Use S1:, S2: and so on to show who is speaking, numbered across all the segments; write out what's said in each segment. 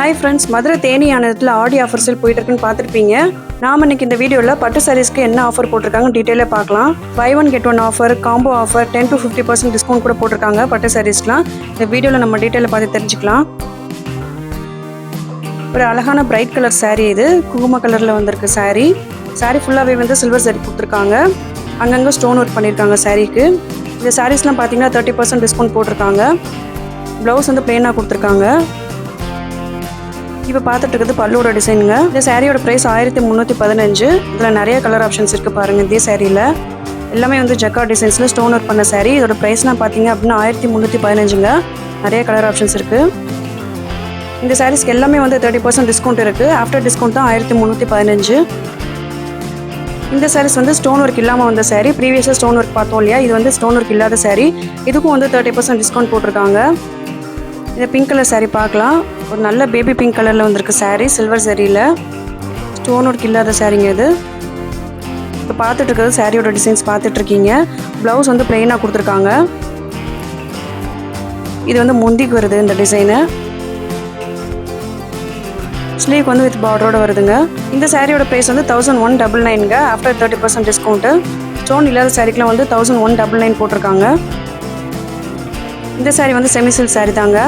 S1: Hi friends Madurai Theni ஆனதுல Aadi offer sale போயிட்டு இருக்குன்னு பார்த்துருப்பீங்க. நாம இன்னைக்கு இந்த வீடியோவில் பட்டு சாரீஸ்க்கு என்ன ஆஃபர் போட்டிருக்காங்க டீட்டெயிலாக பார்க்கலாம். Buy one get one offer combo offer ten to fifty percent discount கூட போட்டிருக்காங்க பட்டு சாரீஸ்லாம் இந்த வீடியோவில் நம்ம டீட்டெயிலை பார்த்து தெரிஞ்சுக்கலாம். ஒரு அழகான பிரைட் கலர் சாரீ இது. குங்கும கலரில் வந்திருக்கு சாரீ சாரீ ஃபுல்லாகவே வந்து சில்வர் saree கொடுத்துருக்காங்க. அங்கங்கே ஸ்டோன் ஒர்க் பண்ணியிருக்காங்க சாரீக்கு இந்த சாரீஸ்லாம் பார்த்தீங்கன்னா தேர்ட்டி பர்சன்ட் டிஸ்கவுண்ட் போட்டிருக்காங்க. ப்ளவுஸ் வந்து பிளெயினாக கொடுத்துருக்காங்க. இப்போ பார்த்துட்டு இருக்கிறது பல்லோட டிசைனுங்க இந்த சாரியோட ப்ரைஸ் ஆயிரத்தி முந்நூற்றி பதினஞ்சு. இதில் நிறைய கலர் ஆப்ஷன்ஸ் இருக்குது பாருங்கள் இதே சாரியில் எல்லாமே வந்து ஜக்கா டிசைன்ஸில் ஸ்டோன் ஒர்க் பண்ண சாரி இதோட ப்ரைஸ்லாம் பார்த்தீங்க அப்படின்னா ஆயிரத்தி முந்நூற்றி பதினஞ்சுங்க. நிறைய கலர் ஆப்ஷன்ஸ் இருக்குது இந்த சாரீஸ்க்கு எல்லாமே வந்து தேர்ட்டி பர்சன்ட் டிஸ்கவுண்ட் இருக்குது ஆஃப்டர் டிஸ்கவுண்ட் தான் ஆயிரத்தி முந்நூற்றி பதினஞ்சு. இந்த சாரீஸ் வந்து ஸ்டோன் ஒர்க் இல்லாமல் வந்த saree. ப்ரீவியஸாக ஸ்டோன் ஒர்க் பார்த்தோம் இல்லையா? இது வந்து ஸ்டோன் ஒர்க் இல்லாத சாரீ இதுக்கும் வந்து தேர்ட்டி பர்சன்ட் டிஸ்கவுண்ட் போட்டிருக்காங்க. இந்த பிங்க் கலர் சாரீ பார்க்கலாம். ஒரு நல்ல பேபி பிங்க் கலரில் வந்திருக்கு சாரீ சில்வர் சரியில் ஸ்டோன் ஒர்க் இல்லாத சாரீங்க இது. இப்போ பார்த்துட்டு இருக்கிறது சாரியோட டிசைன்ஸ் பார்த்துட்டு இருக்கீங்க. ப்ளவுஸ் வந்து பிளெயினாக கொடுத்துருக்காங்க. இது வந்து முந்திக்கு வருது இந்த டிசைனு ஸ்லீவ் வந்து வித் பார்டரோட வருதுங்க. இந்த சாரியோட ப்ரைஸ் வந்து thousand one double நைனுங்க after thirty percent discount stone இல்லாத சாரிக்கெலாம் வந்து தௌசண்ட் ஒன் டபுள் நைன் போட்டிருக்காங்க. இந்த சாரீ வந்து செமி சில்க் saree தாங்க.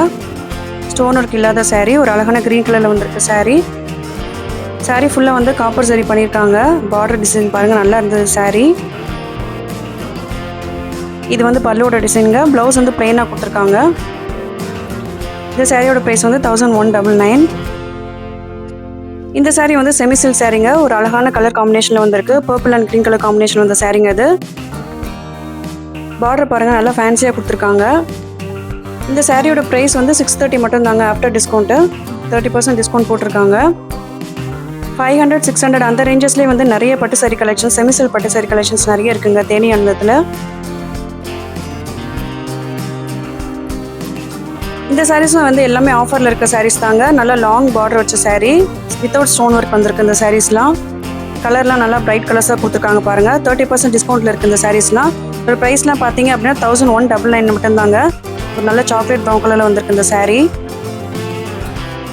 S1: ஸ்டோன் ஒர்க் இல்லாத சாரீ ஒரு அழகான க்ரீன் கலரில் வந்திருக்கு சாரீ சாரீ ஃபுல்லாக வந்து காப்பர் சரி பண்ணியிருக்காங்க பார்டர் டிசைன் பாருங்கள் நல்லா இருந்தது சாரீ இது வந்து பல்லுவோட டிசைனுங்க ப்ளவுஸ் வந்து பிளெயினாக கொடுத்துருக்காங்க. இந்த சாரியோட ப்ரைஸ் வந்து தௌசண்ட் ஒன் டபுள் நைன் இந்த சாரீ வந்து செமி சில்க் சாரீங்க ஒரு அழகான கலர் காம்பினேஷனில் வந்திருக்கு. Purple and green colour combination வந்த சாரீங்க அது பார்டர் பாருங்கள் நல்லா ஃபேன்சியாக கொடுத்துருக்காங்க. இந்த சாரியோட ப்ரைஸ் வந்து சிக்ஸ் தேர்ட்டி மட்டும் தாங்க after discount thirty percent discount போட்டிருக்காங்க. ஃபைவ் ஹண்ட்ரட் சிக்ஸ் ஹண்ட்ரட் அந்த ரேஞ்சஸ்லேயே வந்து நிறைய பட்டு சாரி கலெக்ஷன்ஸ் செமிசல் பட்டு சாரி கலெக்ஷன்ஸ் நிறைய இருக்குங்க தேனி அந்தத்தில் இந்த சாரீஸும் வந்து எல்லாமே ஆஃபரில் இருக்க சாரீஸ் தாங்க. நல்லா லாங் பார்டர் வச்ச சாரீ வித்தவுட் ஸ்டோன் ஒர்க் வந்திருக்கு இந்த சாரீஸ்லாம் கலர்லாம் நல்லா பிரைட் கலர்ஸாக கொடுத்துருக்காங்க பாருங்கள் தேர்ட்டி பர்சன்ட் டிஸ்கவுண்ட்டில் இருக்குது இந்த சாரீஸ்லாம் ஒரு ப்ரைஸ்லாம் பார்த்தீங்க அப்படின்னா தௌசண்ட் ஒன் டபுள் நைன் மட்டும்தாங்க. ஒரு நல்ல சாக்லேட் ப்ரௌன் கலரில் வந்திருக்கு இந்த சாரீ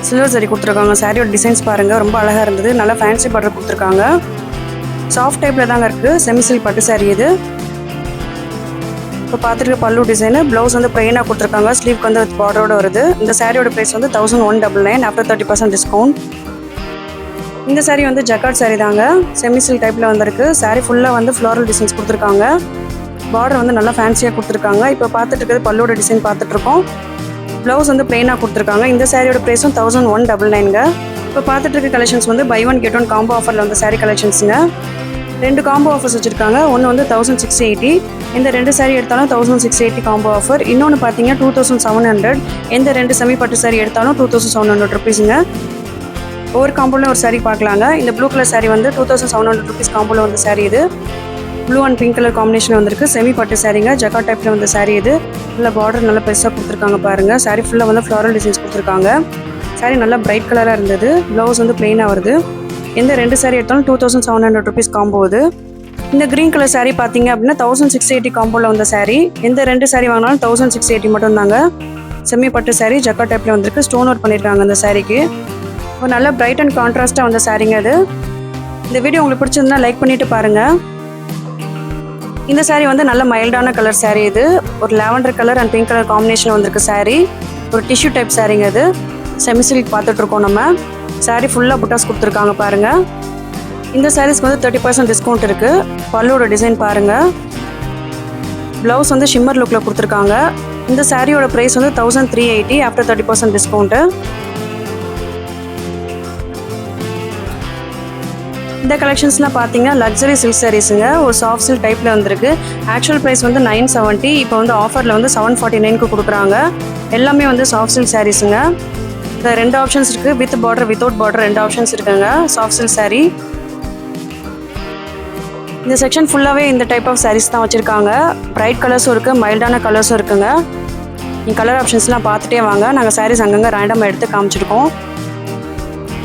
S1: சில்வர் saree கொடுத்துருக்காங்க. சாரியோட டிசைன்ஸ் பாருங்கள் ரொம்ப அழகாக இருந்தது. நல்லா ஃபேன்சி பார்டர் கொடுத்துருக்காங்க. சாஃப்ட் டைப்பில் தாங்க இருக்குது செமிசில் பட்டு saree இது. இப்போ பார்த்துட்டு பல்லு டிசைனு ப்ளவுஸ் வந்து ப்ளைனாக கொடுத்துருக்காங்க. ஸ்லீவ்க்கு வந்து பார்டரோடு வருது. இந்த சாரியோட ப்ரைஸ் வந்து thousand one double nine after thirty percent discount இந்த saree வந்து ஜக்காட் saree தாங்க. செமிசில் டைப்பில் வந்திருக்கு. Saree ஃபுல்லாக வந்து ஃப்ளோரல் டிசைன்ஸ் கொடுத்துருக்காங்க. பார்டர் வந்து நல்லா ஃபேன்சியாக கொடுத்துருக்காங்க. இப்போ பார்த்துட்டு இருக்கிறது பல்லோட டிசைன் பார்த்துட்ருக்கோம் ப்ளவுஸ் வந்து ப்ளைனாக கொடுத்துருக்காங்க. இந்த சாரியோட ப்ரைஸும் தௌசண்ட் ஒன் டபுள் நைனுங்க இப்போ பார்த்துட்டு இருக்க கலெக்ஷன்ஸ் வந்து buy one get one combo ஆஃபரில் வந்த saree கலெக்ஷன்ஸுங்க ரெண்டு காம்போ ஆஃபர்ஸ் வச்சுருக்காங்க. ஒன்று வந்து தௌசண்ட் சிக்ஸ் எயிட்டி இந்த ரெண்டு சாரீ எடுத்தாலும் thousand six eighty combo offer இன்னொன்று பார்த்தீங்கன்னா டூ தௌசண்ட் செவன் ஹண்ட்ரட் எந்த ரெண்டு செமி பட்டு saree எடுத்தாலும் டூ தௌசண்ட் செவன் ஹண்ட்ரட் ருபீஸுங்க ஒவ்வொரு காம்போவில் ஒரு சாரீ பார்க்கலாங்க. இந்த ப்ளூ கலர் சாரீ வந்து two thousand seven hundred rupees காம்போவில் வந்து saree இது. Blue and pink colour combination வந்திருக்கு. செமி பட்டு சாரீங்க ஜக்கா டைப்பில் வந்த சாரீ இது. நல்லா பார்டர் நல்லா பெருசாக கொடுத்துருக்காங்க பாருங்கள் சாரீ ஃபுல்லாக வந்து ஃப்ளாரல் டிசைன்ஸ் கொடுத்துருக்காங்க. Saree நல்லா பிரைட் கலராக இருந்தது. ப்ளவுஸ் வந்து ப்ளெயினாக வருது. எந்த ரெண்டு சாரீ எடுத்தாலும் two thousand seven hundred rupees combo இது. இந்த க்ரீன் கலர் சாரீ பார்த்தீங்க அப்படின்னா தௌசண்ட் சிக்ஸ் எயிட்டி காம்போவில் வந்த சாரீ எந்த ரெண்டு saree வாங்கினாலும் தௌசண்ட் சிக்ஸ் எயிட்டி மட்டும் தாங்க. செமி பட்டு சாரீ ஜக்கா டைப்பில் வந்திருக்கு. ஸ்டோன் ஒர்க் பண்ணியிருக்காங்க அந்த சாரீக்கு ஒரு நல்ல பிரைட் அண்ட் கான்ட்ராஸ்ட்டாக வந்த சாரீங்க அது இந்த வீடியோ உங்களுக்கு பிடிச்சிருந்தா லைக் பண்ணிட்டு பாருங்கள் இந்த சாரீ வந்து நல்ல மைல்டான கலர் சாரீ இது. ஒரு lavender colour and pink colour combination வந்திருக்கு சாரீ ஒரு டிஷ்யூ டைப் சாரீங்க இது. செமி சில்க் பார்த்துட்டு இருக்கோம் நம்ம. சாரீ ஃபுல்லாக புட்டாஸ் கொடுத்துருக்காங்க பாருங்க. இந்த சாரீஸ்க்கு வந்து தேர்ட்டி பர்சன்ட் டிஸ்கவுண்ட் இருக்கு. பல்லோட டிசைன் பாருங்க. ப்ளவுஸ் வந்து ஷிம்மர் லுக்கில் கொடுத்துருக்காங்க. இந்த சாரியோட ப்ரைஸ் வந்து thousand three eighty after thirty percent discount இந்த கலெக்ஷன்ஸ்லாம் பார்த்தீங்கன்னா லக்ஸரி சில்க் சாரீஸுங்க ஒரு சாஃப்ட் சில்க் டைப்பில் வந்திருக்கு. ஆக்சுவல் ப்ரைஸ் வந்து நைன் செவன்ட்டி இப்போ வந்து ஆஃபரில் வந்து செவன் ஃபார்ட்டி நைனுக்கு கொடுக்குறாங்க. எல்லாமே வந்து சாஃப்ட் சில்க் சாரீஸுங்க இந்த ரெண்டு ஆப்ஷன்ஸ் இருக்குது வித் பார்டர் வித்தவுட் பார்டர் ரெண்டு ஆப்ஷன்ஸ் இருக்குங்க சாஃப்ட் சில்க் சாரீ இந்த செக்ஷன் ஃபுல்லாகவே இந்த டைப் ஆஃப் சாரீஸ் தான் வச்சுருக்காங்க. ப்ரைட் கலர்ஸும் இருக்குது மைல்டான கலர்ஸும் இருக்குங்க. நீங்கள் கலர் ஆப்ஷன்ஸ்லாம் பார்த்துட்டே வாங்க. நாங்கள் சாரீஸ் அங்கங்கே ரேண்டமாக எடுத்து காமிச்சிருக்கோம்.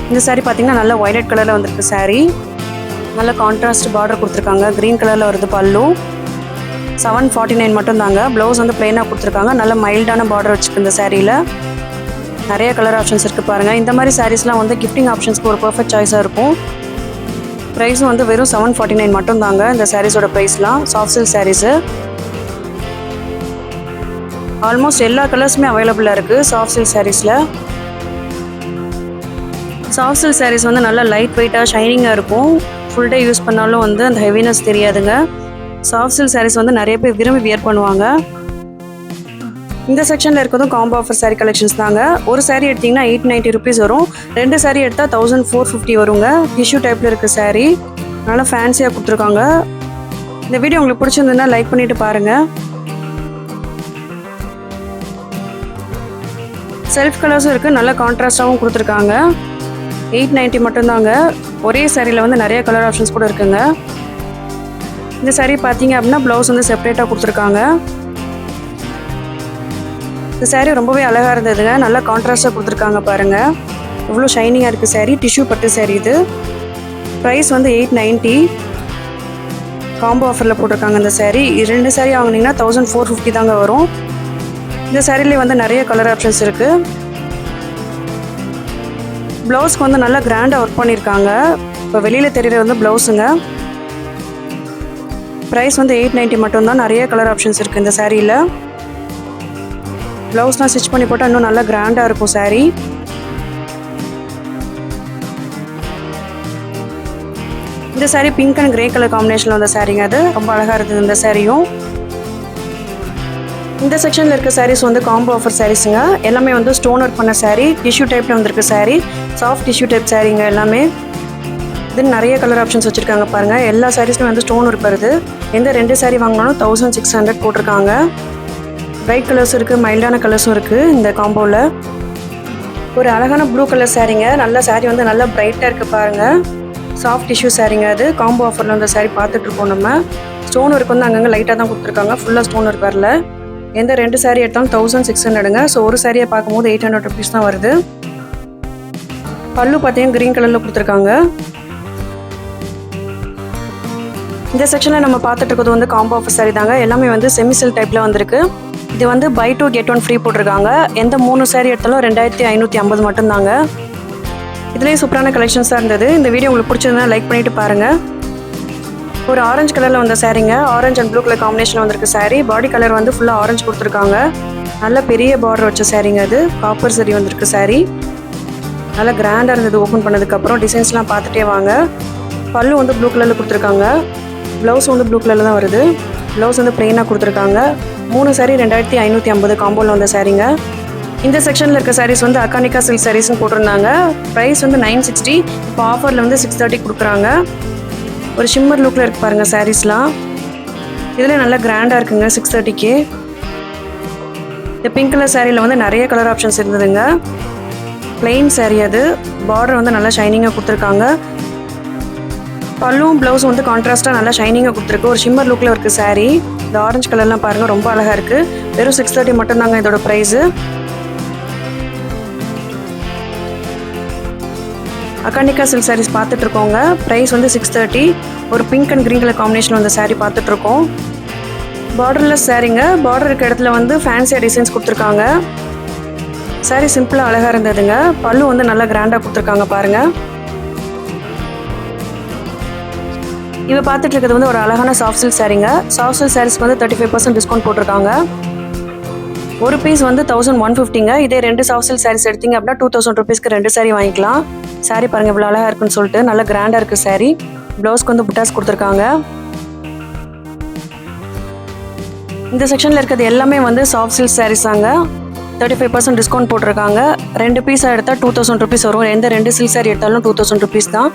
S1: இந்த சாரீ பார்த்தீங்கன்னா நல்ல ஒயலட் கலரில் வந்திருக்கு சாரீ நல்ல கான்ட்ராஸ்ட் பார்டர் கொடுத்துருக்காங்க. க்ரீன் கலரில் வருது பல்லு. செவன் ஃபார்ட்டி நைன் மட்டும் தாங்க. ப்ளவுஸ் வந்து பிளெயினாக கொடுத்துருக்காங்க. நல்ல மைல்டான பார்டர் வச்சுருக்கு இந்த சேரீயில் நிறைய கலர் ஆப்ஷன்ஸ் இருக்குது பாருங்கள் இந்த மாதிரி சாரீஸ்லாம் வந்து கிஃப்டிங் ஆப்ஷன்ஸ்க்கு ஒரு பர்ஃபெக்ட் சாய்ஸாக இருக்கும். ப்ரைஸும் வந்து வெறும் செவன் ஃபார்ட்டி நைன் மட்டும் தாங்க. இந்த சாரீஸோட ப்ரைஸ்லாம் சாஃப்ட் சில்க் சாரீஸு ஆல்மோஸ்ட் எல்லா கலர்ஸுமே அவைலபிளாக இருக்குது சாஃப்ட் சில்க் சாரீஸில் சாஃப்ட் சில்க் சாரீஸ் வந்து நல்லா லைட் வெயிட்டாக ஷைனிங்காக இருக்கும். ஃபுல் டே யூஸ் பண்ணாலும் வந்து அந்த ஹெவினஸ் தெரியாதுங்க. சாஃப்ட் சில்க் சாரீஸ் வந்து நிறைய பேர் விரும்பி வியர் பண்ணுவாங்க. இந்த செக்ஷனில் இருக்கிறதும் காம்போ ஆஃபர் சாரீ கலெக்ஷன்ஸ் தாங்க. ஒரு சாரீ எடுத்தீங்கன்னா எயிட் நைன்ட்டி ருபீஸ் வரும். ரெண்டு சாரீ எடுத்தால் தௌசண்ட் ஃபோர் ஃபிஃப்டி வருங்க. டிஷ்யூ டைப்பில் இருக்க சாரீ நல்லா ஃபேன்சியாக கொடுத்துருக்காங்க. இந்த வீடியோ உங்களுக்கு பிடிச்சிருந்ததுன்னா லைக் பண்ணிட்டு பாருங்கள் செல்ஃப் கலர்ஸும் இருக்குது நல்ல கான்ட்ராஸ்டாகவும் கொடுத்துருக்காங்க. எயிட் நைன்ட்டி மட்டும்தாங்க. ஒரே சாரியில் வந்து நிறைய கலர் ஆப்ஷன்ஸ் கூட இருக்குங்க. இந்த saree பார்த்தீங்க அப்படின்னா ப்ளவுஸ் வந்து செப்பரேட்டாக கொடுத்துருக்காங்க. இந்த saree ரொம்பவே அழகாக இருந்ததுங்க. நல்லா கான்ட்ராஸ்டாக கொடுத்துருக்காங்க பாருங்கள் இவ்வளோ ஷைனிங்காக இருக்குது saree. டிஷ்யூ பட்டு saree இது. ப்ரைஸ் வந்து எயிட் நைன்ட்டி காம்போ ஆஃபரில் போட்டிருக்காங்க இந்த saree. ரெண்டு saree வாங்குனீங்கன்னா தௌசண்ட் ஃபோர் ஃபிஃப்டி தாங்க வரும். இந்த சாரிலே வந்து நிறைய கலர் ஆப்ஷன்ஸ் இருக்குது ப்ளவுஸ்க்கு வந்து நல்லா கிராண்டாக ஒர்க் பண்ணியிருக்காங்க இப்போ வெளியில் தெரியுறது வந்து ப்ளவுஸுங்க. ப்ரைஸ் வந்து எயிட் நைன்ட்டி மட்டும்தான். நிறைய கலர் ஆப்ஷன்ஸ் இருக்குது இந்த சேரீயில் ப்ளவுஸ்லாம் ஸ்டிச் பண்ணி போட்டால் இன்னும் நல்லா கிராண்டாக இருக்கும் சாரீ இந்த sari pink and grey colour காம்பினேஷனில் வந்த சாரீங்க அது. ரொம்ப அழகாக இருக்குது இந்த சாரியும் இந்த செக்ஷனில் இருக்க சாரீஸ் வந்து காம்போ ஆஃபர் சாரீஸுங்க எல்லாமே வந்து ஸ்டோன் ஒர்க் பண்ண சாரீ டிஷ்யூ டைப்பில் வந்திருக்க சாரீ சாஃப்ட் டிஷ்யூ டைப் சாரீங்க எல்லாமே. தென் நிறைய கலர் ஆப்ஷன்ஸ் வச்சுருக்காங்க பாருங்கள் எல்லா சாரீஸ்லையும் வந்து ஸ்டோன் ஒர்க் வருது எந்த ரெண்டு சாரீ வாங்கினாலும் தௌசண்ட் சிக்ஸ் ஹண்ட்ரட் போட்டிருக்காங்க. பிரைட் கலர்ஸ் இருக்குது மைல்டான கலர்ஸும் இருக்குது இந்த காம்போவில் ஒரு அழகான ப்ளூ கலர் சாரீங்க நல்ல சாரீ வந்து நல்லா பிரைட்டாக இருக்குது பாருங்கள் சாஃப்ட் டிஷ்யூ சாரீங்க அது. காம்போ ஆஃபரில் அந்த சாரீ பார்த்துட்ருக்கோம் நம்ம. ஸ்டோன் ஒர்க் வந்து அங்கங்கே லைட்டாக தான் கொடுத்துருக்காங்க. ஃபுல்லாக ஸ்டோன் ஒர்க் வரல. எந்த ரெண்டு சாரீ எடுத்தாலும் தௌசண்ட் சிக்ஸ் ஹண்ட்ரடுங்க ஸோ ஒரு சாரியை பார்க்கும்போது எயிட் ஹண்ட்ரட் ருபீஸ் தான் வருது. பல்லு பார்த்தீங்கன்னா க்ரீன் கலரில் கொடுத்துருக்காங்க. இந்த செக்ஷனில் நம்ம பார்த்துட்டு இருக்கிறது வந்து காம்போ ஆஃபர் சாரி தாங்க. எல்லாமே வந்து செமிசெல் டைப்பில் வந்திருக்கு. இது வந்து buy two get one free போட்டிருக்காங்க. எந்த மூணு சாரி எடுத்தாலும் ரெண்டாயிரத்தி ஐநூற்றி ஐம்பது மட்டும்தாங்க. இதுலேயும் சூப்பரான கலெக்ஷன்ஸாக இருந்தது. இந்த வீடியோ உங்களுக்கு பிடிச்சிருந்தா லைக் பண்ணிட்டு பாருங்கள் ஒரு ஆரஞ்சு கலரில் வந்த சாரீங்க ஆரஞ்சு அண்ட் ப்ளூ கலர் காம்பினேஷனில் வந்திருக்கு saree. பாடி கலர் வந்து ஃபுல்லாக ஆரஞ்சு கொடுத்துருக்காங்க. நல்ல பெரிய பார்டர் வச்ச சாரீங்க அது காப்பர் சரி வந்திருக்கு சாரீ நல்லா கிராண்டாக இருந்தது. ஓப்பன் பண்ணதுக்கப்புறம் டிசைன்ஸ்லாம் பார்த்துட்டே வாங்க. பல்லு வந்து ப்ளூ கலரில் கொடுத்துருக்காங்க. ப்ளவுஸ் வந்து ப்ளூ கலரில் தான் வருது. ப்ளவுஸ் வந்து ப்ளெயினாக கொடுத்துருக்காங்க. மூணு சாரீ ரெண்டாயிரத்தி ஐநூற்றி ஐம்பது காம்போவில் வந்த சாரீங்க இந்த செக்ஷனில் இருக்க சாரீஸ் வந்து அக்கானிக்கா சில்க் சாரீஸ்னு போட்டிருந்தாங்க. ப்ரைஸ் வந்து நைன் சிக்ஸ்டி இப்போ ஆஃபரில் வந்து சிக்ஸ் தேர்ட்டி கொடுக்குறாங்க. ஒரு ஷிம்மர் லுக்கில் இருக்கு பாருங்கள் சாரீஸ்லாம் இதில் நல்லா கிராண்டாக இருக்குங்க சிக்ஸ் தேர்ட்டிக்கு இந்த பிங்க் கலர் சாரியில் வந்து நிறைய கலர் ஆப்ஷன்ஸ் இருந்ததுங்க. பிளெயின் சேரீ அது. பார்டர் வந்து நல்லா ஷைனிங்காக கொடுத்துருக்காங்க. பல்லும் ப்ளவுஸும் வந்து கான்ட்ராஸ்ட்டாக நல்லா ஷைனிங்காக கொடுத்துருக்கு. ஒரு ஷிம்மர் லுக்கில் இருக்குது சாரீ இந்த ஆரஞ்சு கலர்லாம் பாருங்கள் ரொம்ப அழகாக இருக்குது வெறும் சிக்ஸ் தேர்ட்டி மட்டும்தாங்க இதோட ப்ரைஸு அக்காண்டிகா சில்க் சாரீஸ் பார்த்துட்ருக்கோங்க ப்ரைஸ் வந்து சிக்ஸ் தேர்ட்டி ஒரு pink and green colour combination வந்த சாரீ பார்த்துட்ருக்கோம் பார்டர்லெஸ் சாரீங்க பார்டர் இருக்க இடத்துல வந்து ஃபேன்சியாக டிசைன்ஸ் கொடுத்துருக்காங்க. Saree சிம்பிளாக அழகாக இருந்ததுங்க. பல்லு வந்து நல்லா கிராண்டாக கொடுத்துருக்காங்க பாருங்கள் இவ பார்த்துட்டு இருக்கிறது வந்து ஒரு அழகான சாஃப்ட் சில்க் சாரீங்க சாஃப்ட் சில்க் சாரீஸ்க்கு வந்து தேர்ட்டி ஃபைவ் பர்சன்ட் டிஸ்கவுண்ட் போட்டிருக்காங்க. ஒரு பீஸ் வந்து தௌசண்ட் ஒன் ஃபிஃப்டிங்க இதே ரெண்டு சாஃப்ட் சில்க் சாரீஸ் எடுத்தீங்க அப்படின்னா டூ தௌசண்ட் ருபீஸ்க்கு ரெண்டு saree வாங்கிக்கலாம். Saree பாருங்க இவ்வளோ அழகாக இருக்குன்னு சொல்லிட்டு நல்லா கிராண்டாக இருக்குது saree. ப்ளவுஸ்க்கு வந்து புட்டாஸ் கொடுத்துருக்காங்க. இந்த செக்ஷனில் இருக்கிறது எல்லாமே வந்து சாஃப்ட் சில்க் சாரீஸ் தாங்க. தேர்ட்டி ஃபைவ் பர்சன்ட் டிஸ்கவுண்ட் போட்டிருக்காங்க. ரெண்டு பீஸாக எடுத்தால் டூ தௌசண்ட் ருபீஸ் வரும். எந்த ரெண்டு சில்க் சாரி எடுத்தாலும் டூ தௌசண்ட் ருபீஸ் தான்.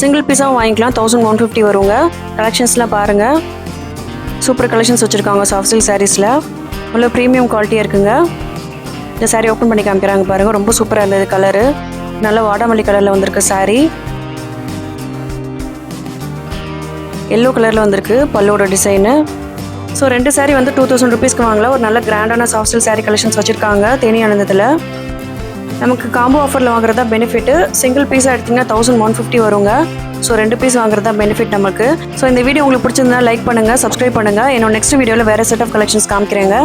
S1: சிங்கிள் பீஸாகவும் வாங்கிக்கலாம். தௌசண்ட் ஒன் ஃபிஃப்டி வருங்க. கலெக்ஷன்ஸ்லாம் பாருங்கள் சூப்பர் கலெக்ஷன்ஸ் வச்சுருக்காங்க சாஃப்ட் சில்க் சாரீஸில் நல்ல ப்ரீமியம் குவாலிட்டியாக இருக்குங்க. இந்த saree ஓப்பன் பண்ணி காமிக்கிறாங்க பாருங்கள் ரொம்ப சூப்பராக இருந்தது கலரு நல்ல வாடாமல்லி கலரில் வந்திருக்கு saree. எல்லோ கலரில் வந்திருக்கு பல்லோட டிசைனு ஸோ ரெண்டு சாரீ வந்து டூ தௌசண்ட் ருபீஸ்க்கு வாங்கலாம். ஒரு நல்ல கிராண்டான சாஃப்ட் சாரீ கலெக்ஷன்ஸ் வச்சுருக்காங்க தேனி ஆனந்தத்தில் நமக்கு காம்போ ஆஃபரில் வாங்குறதா பெனிஃபிட்டு சிங்கிள் பீஸாக எடுத்திங்கன்னா தௌசண்ட் ஒன் ஃபிஃப்டி வருங்க. ஸோ ரெண்டு பீஸ் வாங்குறதா பெனிஃபிட் நமக்கு. ஸோ இந்த வீடியோ உங்களுக்கு பிடிச்சிருந்தா லைக் பண்ணுங்கள் சப்ஸ்கிரைப் பண்ணுங்கள் என்னோட நெக்ஸ்ட் வீடியோவில் வேறு செட் ஆஃப் கலெக்ஷன்ஸ் காமிக்கிறேங்க.